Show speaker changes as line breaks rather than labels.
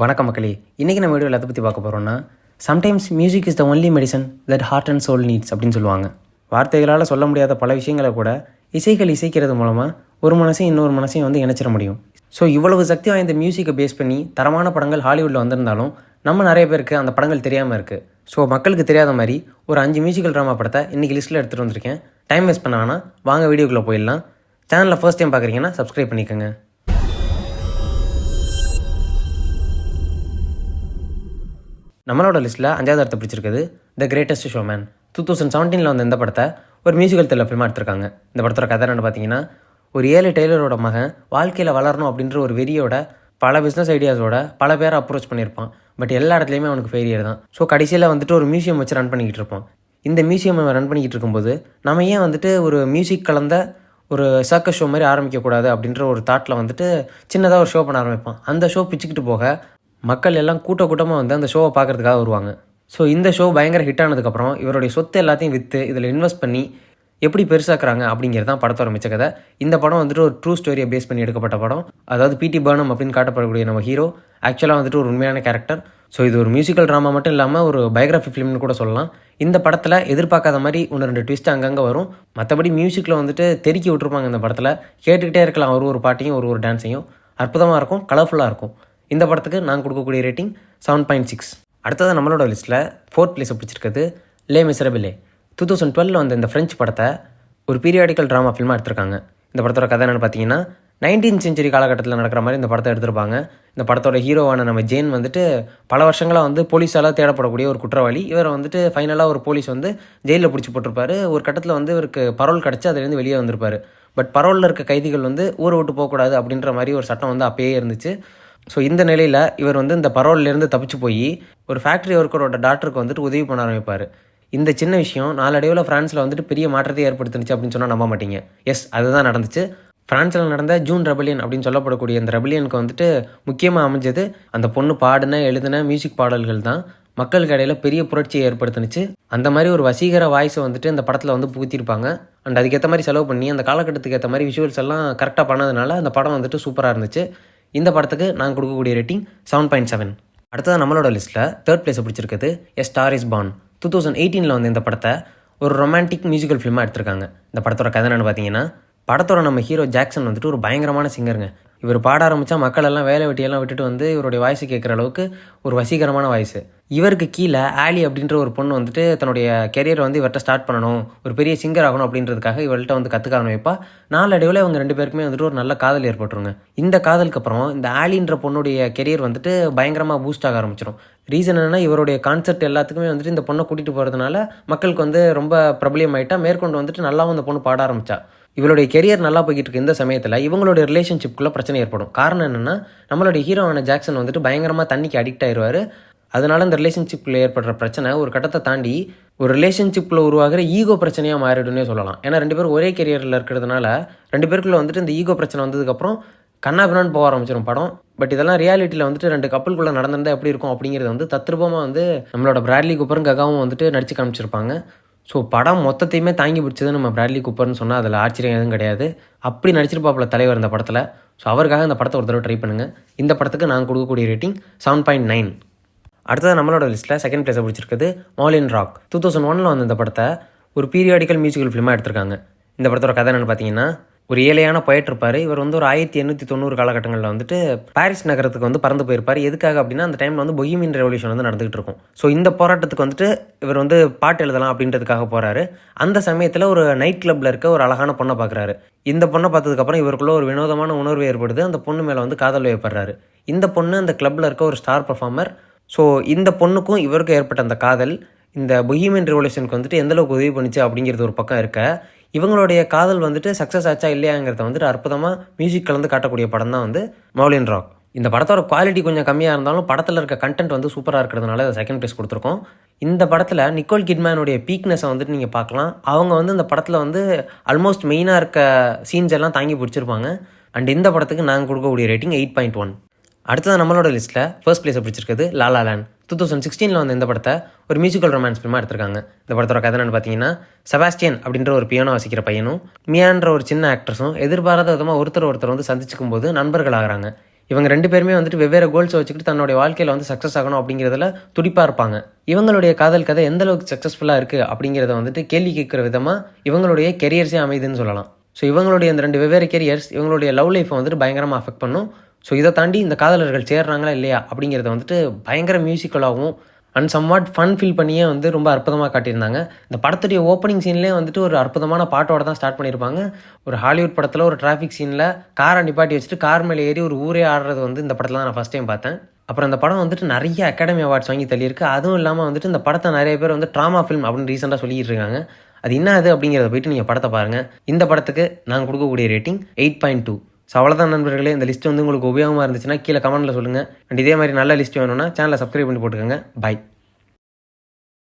வணக்கம் மக்களே. இன்றைக்கி நம்ம வீடியோவில் எதை பற்றி பார்க்க போகிறோம்னா sometimes music is the only medicine that heart and soul needs அப்படின்னு சொல்லுவாங்க. வார்த்தைகளால் சொல்ல முடியாத பல விஷயங்களை கூட இசைகள் இசைக்கிறது மூலமாக ஒரு மனசையும் இன்னொரு மனசையும் வந்து இணைச்சிட முடியும். ஸோ இவ்வளவு சக்தி வாய்ந்த மியூசிக்கை பேஸ் பண்ணி தரமான படங்கள் ஹாலிவுட்டில் வந்திருந்தாலும் நம்ம நிறைய பேருக்கு அந்த படங்கள் தெரியாமல் இருக்குது ஸோ மக்களுக்கு தெரியாத மாதிரி ஒரு அஞ்சு மியூசிக்கல் ட்ராமா படத்தை இன்றைக்கி லிஸ்ட்டில் எடுத்துகிட்டு வந்திருக்கேன். டைம் வேஸ்ட் பண்ண வேணாம். வாங்க வீடியோக்குள்ளே போயிடலாம். சேனலில் ஃபர்ஸ்ட் டைம் பார்க்குறீங்கன்னா சப்ஸ்கிரைப் பண்ணிக்கோங்க. நம்மளோட லிஸ்ட்டில் அஞ்சாவது இடத்தை பிடிச்சிருக்குது the greatest showman two thousand செவன்டீனில் வந்து இந்த படத்தை ஒரு மியூசிக்கல் த்ரில்லர் ஃபிலிமாக எடுத்திருக்காங்க. இந்த படத்தோட கதை என்னென்னு பார்த்தீங்கன்னா ஒரு ஏழு டெய்லரோட மகன் வாழ்க்கையில் வளரணும் அப்படின்ற ஒரு வெறியோட பல பிஸ்னஸ் ஐடியாஸோட பல பேரை அப்ரோச் பண்ணியிருப்பான். பட் எல்லா இடத்துலையுமே அவனுக்கு ஃபெயிலியர் தான். ஸோ கடைசியில் வந்துட்டு ஒரு மியூசியம் வச்சு ரன் பண்ணிக்கிட்டு இருப்பான். இந்த மியூசியம் ரன் பண்ணிக்கிட்டு இருக்கும்போது நம்ம ஏன் வந்துட்டு ஒரு மியூசிக் கலந்த ஒரு சர்க்கஸ் ஷோ மாதிரி ஆரம்பிக்கக்கூடாது அப்படின்ற ஒரு தாட்டில் வந்துட்டு சின்னதாக ஒரு ஷோ பண்ண ஆரம்பிப்பான். அந்த ஷோ பிச்சுக்கிட்டு போக மக்கள் எல்லாம் கூட்ட கூட்டமாக வந்து அந்த ஷோவை பார்க்குறதுக்காக வருவாங்க. ஸோ இந்த ஷோ பயங்கர ஹிட் ஆனதுக்கப்புறம் இவருடைய சொத்து எல்லாத்தையும் விற்று இதில் இன்வெஸ்ட் பண்ணி எப்படி பெருசாக்குறாங்க அப்படிங்கிறது தான் படத்தோட மிச்ச கதை. இந்த படம் வந்துட்டு ஒரு ட்ரூ ஸ்டோரியை பேஸ் பண்ணி எடுக்கப்பட்ட படம். அதாவது பிடி பர்னம் அப்படின்னு காட்டப்படக்கூடிய நம்ம ஹீரோ ஆக்சுவலாக வந்துட்டு ஒரு உண்மையான கேரக்டர் ஸோ இது ஒரு மியூசிக்கல் ட்ராமா மட்டும் இல்லாமல் ஒரு பயோகிராஃபி ஃபிலிம்னு கூட சொல்லலாம். இந்த படத்தில் எதிர்பார்க்காத மாதிரி ஒன்று ரெண்டு ட்விஸ்ட் அங்கங்கே வரும். மற்றபடி மியூசிக்கில் வந்துட்டு தெருக்கி விட்டுருப்பாங்க இந்த படத்தில். கேட்டுக்கிட்டே இருக்கலாம். ஒரு ஒரு பாட்டையும் ஒரு ஒரு டான்ஸையும் அற்புதமாக இருக்கும் கலர்ஃபுல்லாக இருக்கும். இந்த படத்துக்கு நான் கொடுக்கக்கூடிய ரேட்டிங் செவன் பாயிண்ட் சிக்ஸ் அடுத்தது நம்மளோட லிஸ்ட்டில் ஃபோர்த் பிளேஸை பிடிச்சிருக்கிறது லே மிசரபிலே டூ தௌசண்ட் டுவெலில் வந்த இந்த ஃப்ரெஞ்ச் படத்தை ஒரு பீரியாடிக்கல் ட்ராமா ஃபில்மாக எடுத்திருக்காங்க. இந்த படத்தோட கதை என்னென்னு பார்த்தீங்கன்னா நைன்டீன் செஞ்சுரி காலகட்டத்தில் நடக்கிற மாதிரி இந்த படத்தை எடுத்திருப்பாங்க. இந்த படத்தோட ஹீரோவான நம்ம ஜெயின் வந்துட்டு பல வருஷங்களாக வந்து போலீஸால் தேடப்படக்கூடிய ஒரு குற்றவாளி. இவரை வந்துட்டு ஃபைனலாக ஒரு போலீஸ் வந்து ஜெயிலில் பிடிச்சி போட்டிருப்பாரு. ஒரு கட்டத்தில் வந்து இவருக்கு பரோல் கிடச்சி அதுலேருந்து வெளியே வந்திருப்பார். பட் பரோலில் இருக்க கைதிகள் வந்து ஊரை விட்டு போகக்கூடாது அப்படின்ற மாதிரி ஒரு சட்டம் வந்து அப்பயே இருந்துச்சு. ஸோ இந்த நிலையில் இவர் வந்து இந்த பரோல்லேருந்து தப்பிச்சு போய் ஒரு ஃபேக்ட்ரி ஒர்க்கரோட டாக்டருக்கு வந்துட்டு உதவி பண்ண ஆரம்பிப்பார். இந்த சின்ன விஷயம் நாளடைவில் ஃப்ரான்ஸில் வந்துட்டு பெரிய மாற்றத்தை ஏற்படுத்துனுச்சு அப்படின்னு சொன்னால் நம்ப மாட்டீங்க. எஸ் அதுதான் நடந்துச்சு. ஃப்ரான்ஸில் நடந்த ஜூன் ரெபலியன் அப்படின்னு சொல்லப்படக்கூடிய அந்த ரெபலியனுக்கு வந்துட்டு முக்கியமாக அமைஞ்சது அந்த பொண்ணு பாடின எழுதின மியூசிக் பாடல்கள் தான். மக்களுக்கு இடையில பெரிய புரட்சியை ஏற்படுத்துனுச்சு. அந்த மாதிரி ஒரு வசீகர வாய்ஸை வந்துட்டு இந்த படத்தில் வந்து புகுத்திருப்பாங்க அண்ட் அதுக்கேற்ற மாதிரி செலவு பண்ணி அந்த காலகட்டத்துக்கு ஏற்ற மாதிரி விஷுவல்ஸ் எல்லாம் கரெக்டாக பண்ணதுனால அந்த படம் வந்துட்டு சூப்பராக இருந்துச்சு. இந்த படத்துக்கு நான் கொடுக்கக்கூடிய ரேட்டிங் செவன் பாயிண்ட் செவன் அடுத்தது நம்மளோட லிஸ்ட்டில் தேர்ட் பிளேஸை பிடிச்சிருக்குது a star is born two thousand எயிட்டீனில் வந்து இந்த படத்தை ஒரு ரொமான்டிக் மியூசிக்கல் ஃபிலிமாக எடுத்திருக்காங்க. இந்த படத்தோட கதை என்னென்னு பார்த்தீங்கன்னா படத்தோட நம்ம ஹீரோ ஜாக்சன் வந்துட்டு ஒரு பயங்கரமான சிங்கருங்க இவர் பாட ஆரம்பித்தா மக்கள் எல்லாம் வேலை வெட்டியெல்லாம் விட்டுட்டு வந்து இவருடைய வாய்ஸ் கேட்குற அளவுக்கு ஒரு வசீகரமான வாய்ஸு இவருக்கு கீழே ஆலி அப்படின்ற ஒரு பொண்ணு வந்துட்டு தன்னுடைய கெரியரை வந்து இவர்கிட்ட ஸ்டார்ட் பண்ணணும் ஒரு பெரிய சிங்கர் ஆகணும் அப்படின்றதுக்காக இவர்கிட்ட வந்து கற்றுக்க ஆரம்பிப்பா. நாளடைவில் இவங்க ரெண்டு பேருக்குமே வந்துட்டு ஒரு நல்ல காதல் ஏற்பட்டுருங்க. இந்த காதலுக்கு அப்புறம் இந்த ஆலின்ற பொண்ணுடைய கெரியர் வந்துட்டு பயங்கரமாக பூஸ்ட் ஆக ஆரம்பிச்சிடும் ரீசன் என்னென்னா இவருடைய கான்செப்ட் எல்லாத்துக்குமே வந்துட்டு இந்த பொண்ணை கூட்டிகிட்டு போகிறதுனால மக்களுக்கு வந்து ரொம்ப பிரபலியம் மேற்கொண்டு வந்துட்டு நல்லாவும் அந்த பொண்ணு பாட ஆரம்பிச்சா. இவளுடைய கெரியர் நல்லா போய்கிட்டு இருக்கு இந்த சமயத்தில் இவங்களுடைய ரிலேஷன்ஷிப்குள்ளே பிரச்சனை ஏற்படும். காரணம் என்னென்னா நம்மளுடைய ஹீரோவான ஜாக்சன் வந்துட்டு பயங்கரமாக தண்ணிக்கு அடிக்ட் ஆயிடுவார் அதனால இந்த ரிலேஷன்ஷிப்பில் ஏற்படுற பிரச்சனை ஒரு கட்டத்தை தாண்டி ஒரு ரிலேஷன்ஷிப்பில் உருவாகிற ஈகோ பிரச்சனையாக மாறிடும்னே சொல்லலாம். ஏன்னா ரெண்டு பேரும் ஒரே கெரியரில் இருக்கிறதுனால ரெண்டு பேருக்குள்ள வந்துட்டு இந்த ஈகோ பிரச்சனை வந்ததுக்கப்புறம் கண்ணாபிரான்னு போக ஆரம்பிச்சிடும் படம். பட் இதெல்லாம் ரியாலிட்டியில் வந்துட்டு ரெண்டு கப்பலுக்குள்ளே நடந்திருந்தால் எப்படி இருக்கும் அப்படிங்கிறது வந்து தத்ரூபமாக வந்து நம்மளோட பிராட்லி குப்பரும் ககாவும் வந்துட்டு நடிச்சு காமிச்சிருப்பாங்க. ஸோ படம் மொத்தத்தையுமே தாங்கி பிடிச்சது நம்ம பிராட்லி குப்பர்னு சொன்னால் அதில் ஆச்சரியம் எதுவும் கிடையாது. அப்படி நடிச்சிருப்பாப்புல தலைவர் இந்த படத்தில். ஸோ அவருக்காக இந்த படத்தை ஒரு தடவை ட்ரை பண்ணுங்கள் இந்த படத்துக்கு நான் கொடுக்கக்கூடிய ரேட்டிங் செவன் பாயிண்ட் நைன் அடுத்தது நம்மளோட லிஸ்ட்டில் செகண்ட் பிளேஸை பிடிச்சிருக்குது மாலின் ராக் டூ தௌசண்ட் ஒனில் வந்து இந்த படத்தை ஒரு பீரியாடிக்கல் மியூசிக்கல் ஃபிலிமாக எடுத்திருக்காங்க. இந்த படத்தோட கதை என்னென்னு பார்த்தீங்கன்னா ஒரு ஏழையான போயிட்டு இருப்பார். இவர் வந்து ஒரு ஆயிரத்தி எண்ணூற்றி தொண்ணூறு காலகட்டங்களில் வந்துட்டு பாரிஸ் நகரத்துக்கு வந்து பறந்து போயிருப்பார். எதுக்காக அப்படின்னா அந்த டைமில் வந்து பொஹிமின் ரெவல்யூஷன் வந்து நடந்துகிட்டு இருக்கும். ஸோ இந்த போராட்டத்துக்கு வந்துட்டு இவர் வந்து பாட்டு எழுதலாம் அப்படின்றதுக்காக போகிறாரு அந்த சமயத்தில் ஒரு நைட் கிளப்பில் இருக்க ஒரு அழகான பொண்ணை பார்க்குறாரு இந்த பொண்ணை பார்த்ததுக்கப்புறம் இவருக்குள்ள ஒரு வினோதமான உணர்வு ஏற்படுது. அந்த பொண்ணு மேலே வந்து காதல் வயப்படுறாரு. இந்த பொண்ணு அந்த கிளப்பில் இருக்க ஒரு ஸ்டார் பர்ஃபார்மர் ஸோ இந்த பொண்ணுக்கும் இவருக்கும் ஏற்பட்ட அந்த காதல் இந்த பொஹிமியன் ரெவல்யூஷனுக்கு வந்துட்டு எந்தளவுக்கு உதவி பண்ணுச்சு அப்படிங்கிறது ஒரு பக்கம் இருக்க. இவங்களுடைய காதல் வந்துட்டு சக்ஸஸ் ஆச்சா இல்லையாங்கிறத வந்துட்டு அற்புதமாக மியூசிக் கலந்து காட்டக்கூடிய படம் தான் வந்து மௌலின் ராக் இந்த படத்தோட குவாலிட்டி கொஞ்சம் கம்மியாக இருந்தாலும் படத்தில் இருக்க கண்டென்ட் வந்து சூப்பராக இருக்கிறதுனால அதை செகண்ட் ப்ளேஸ் கொடுத்துருக்கோம். இந்த படத்தில் நிக்கோல் கிட்மேனுடைய பீக்னஸை வந்துட்டு நீங்கள் பார்க்கலாம். அவங்க வந்து இந்த படத்தில் வந்து ஆல்மோஸ்ட் மெயினாக இருக்க சீன்ஸ் எல்லாம் தாங்கி பிடிச்சிருப்பாங்க. அண்ட் இந்த படத்துக்கு நாங்கள் கொடுக்கக்கூடிய ரேட்டிங் எயிட் பாயிண்ட் ஒன் அடுத்தது நம்மளோட லிஸ்ட்டில் ஃபர்ஸ்ட் பிளேஸை பிடிச்சிருக்குது La La Land two thousand சிக்ஸ்டீனில் வந்து இந்த படத்தை ஒரு மியூசிக்கல் ரொமான்ஸ் ஃபிலிமாக எடுத்திருக்காங்க. இந்த படத்தோட கதை என்னன்னு பார்த்தீங்கன்னா செபாஸ்டியன் அப்படின்ற ஒரு பியானோ வாசிக்கிற பையனும் மியான்ற ஒரு சின்ன ஆக்ட்ரஸும் எதிர்பாராத விதமாக ஒருத்தர் ஒருத்தர் வந்து சந்திச்சுக்கும் போது நண்பர்கள் ஆகிறாங்க. இவங்க ரெண்டு பேருமே வந்துட்டு வெவ்வேறு கோல்ஸை வச்சுக்கிட்டு தன்னுடைய வாழ்க்கையில் வந்து சக்ஸஸ் ஆகணும் அப்படிங்கிறதுல துடிப்பாக இருப்பாங்க. இவங்களுடைய காதல் கதை எந்த அளவுக்கு சக்ஸஸ்ஃபுல்லாக இருக்குது அப்படிங்கிறத வந்துட்டு கேள்வி கேட்குற விதமாக இவங்களுடைய கெரியர்ஸே அமைதுன்னு சொல்லலாம். ஸோ இவங்களுடைய இந்த ரெண்டு வெவ்வேறு கெரியர்ஸ் இவங்களுடைய லவ் லைஃப்பை வந்துட்டு பயங்கரமாக அஃபெக்ட் பண்ணும். ஸோ இதை தாண்டி இந்த காதலர்கள் சேர்றாங்களா இல்லையா அப்படிங்கிறத வந்துட்டு பயங்கர மியூசிக்கலாகவும் அண்ட் சம்வாட் ஃபன் ஃபீல் பண்ணியே வந்து ரொம்ப அற்புதமாக காட்டியிருந்தாங்க. இந்த படத்துடைய ஓப்பனிங் சீன்லேயே வந்துட்டு ஒரு அற்புதமான பாட்டோட தான் ஸ்டார்ட் பண்ணியிருப்பாங்க. ஒரு ஹாலிவுட் படத்தில் ஒரு டிராஃபிக் சீனில் காரை நிப்பாட்டி வச்சுட்டு கார் மேலே ஏறி ஒரு ஊரே ஆடுறது வந்து இந்த படத்தில் நான் ஃபஸ்ட் டைம் பார்த்தேன். அப்புறம் இந்த படம் வந்துட்டு நிறைய அகாடமி அவார்ட்ஸ் வாங்கி தள்ளியிருக்கு. அதுவும் இல்லாமல் வந்துட்டு இந்த படத்தை நிறைய பேர் வந்து ட்ராமா ஃபிலிம் அப்படின்னு ரீசெண்டாக சொல்லிட்டு இருக்காங்க. அது என்ன அது அப்படிங்கிறத போயிட்டு நீங்கள் படத்தை பாருங்கள் இந்த படத்துக்கு நாங்கள் கொடுக்கக்கூடிய rating eight point two so அவ்வளோதான் நண்பர்களே. இந்த லிஸ்ட் வந்து உங்களுக்கு உபயோகமாக இருந்துச்சுன்னா கீழே கமெண்ட்டில் சொல்லுங்கள் அண்ட் இதே மாதிரி நல்ல லிஸ்ட் வேணும்னா சேனலை சப்ஸ்கிரைப் பண்ணி போட்டுக்கோங்க. பை